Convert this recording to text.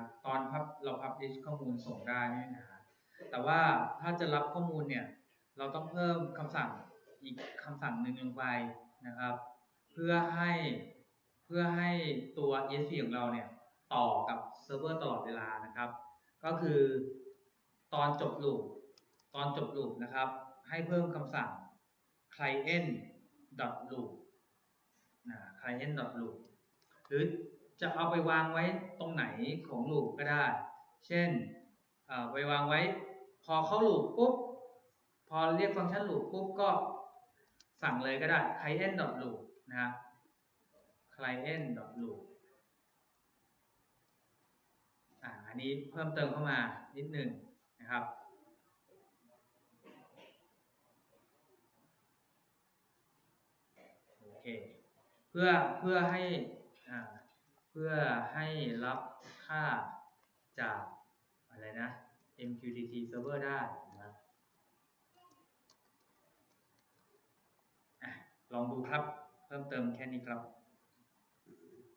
นะครับ ตอนพับเรา publish ข้อมูลส่งได้ไม่มีปัญหาแต่ว่าถ้าจะรับข้อมูลเนี่ย เราต้องเพิ่มคำสั่งอีกคำสั่งหนึ่งลงไปนะครับ เพื่อให้เพื่อให้ตัว ESP ของเราเนี่ย ต่อกับเซิร์ฟเวอร์ตลอดเวลานะครับ ก็คือตอนจบลูปตอนจบลูปนะครับ ให้เพิ่มคำสั่ง client loop นะ client loop หรือ จะเอาไปวางไว้ตรงไหนของลูปก็ได้ เช่นไปวางไว้ พอเข้าลูปปุ๊บ พอเรียกฟังก์ชันลูปปุ๊บก็สั่งเลยก็ได้ client loop นะครับ client loop อันนี้เพิ่มเติมเข้ามานิดหนึ่งนะครับโอเคเพื่อเพื่อให้ เพื่อให้รับค่าจากอะไรนะ MQTT server ได้นะลองดูครับ เพิ่มเติมแค่นี้ครับ